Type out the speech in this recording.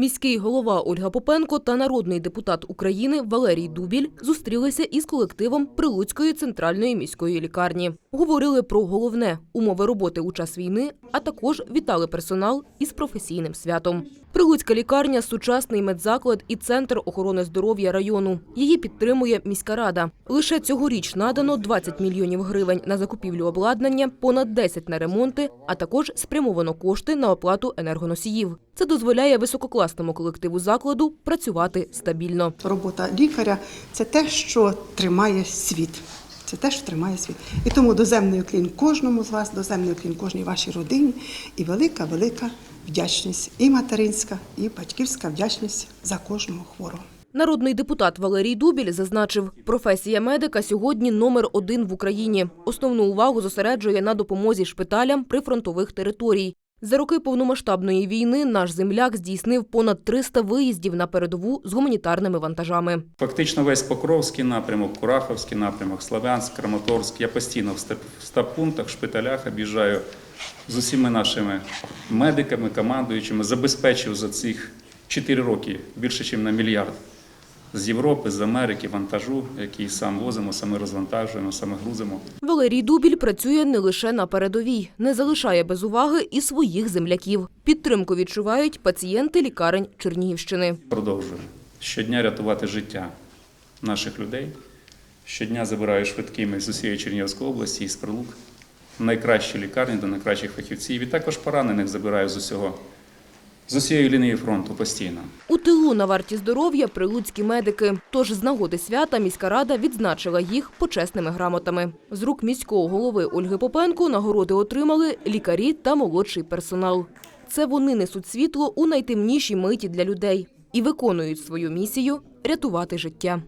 Міський голова Ольга Попенко та народний депутат України Валерій Дубіль зустрілися із колективом Прилуцької центральної міської лікарні. Говорили про головне умови роботи у час війни, а також вітали персонал із професійним святом. Прилуцька лікарня сучасний медзаклад і центр охорони здоров'я району. Її підтримує міська рада. Лише цьогоріч надано 20 мільйонів гривень на закупівлю обладнання, понад 10 на ремонти, а також спрямовано кошти на оплату енергоносіїв. Це дозволяє висококласному колективу закладу працювати стабільно. Робота лікаря це те, що тримає світ. Це те, що тримає світ. І тому доземний уклін кожному з вас, доземний уклін кожній вашій родині і велика, велика вдячність і материнська, і батьківська вдячність за кожного хворого. Народний депутат Валерій Дубіль зазначив, професія медика сьогодні номер один в Україні. Основну увагу зосереджує на допомозі шпиталям прифронтових територій. За роки повномасштабної війни наш земляк здійснив понад 300 виїздів на передову з гуманітарними вантажами. Фактично весь Покровський напрямок, Кураховський напрямок, Славянськ, Краматорськ. Я постійно в стаб- в стаб-пунктах, шпиталях об'їжджаю з усіма нашими медиками, командуючими. Забезпечив за цих 4 роки більше, ніж на мільярд з Європи, з Америки, вантажу, який сам возимо, саме розвантажуємо, саме грузимо. Валерій Дубіль працює не лише на передовій, не залишає без уваги і своїх земляків. Підтримку відчувають пацієнти лікарень Чернігівщини. Продовжую щодня рятувати життя наших людей. Щодня забираю швидкими з усієї Чернігівської області і з прилук найкращі лікарні до найкращих фахівців. І також поранених забираю з усього з усієї лінії фронту постійно. У тилу на варті здоров'я прилуцькі медики. Тож з нагоди свята міська рада відзначила їх почесними грамотами. З рук міського голови Ольги Попенко нагороди отримали лікарі та молодший персонал. Це вони несуть світло у найтемнішій миті для людей і виконують свою місію рятувати життя.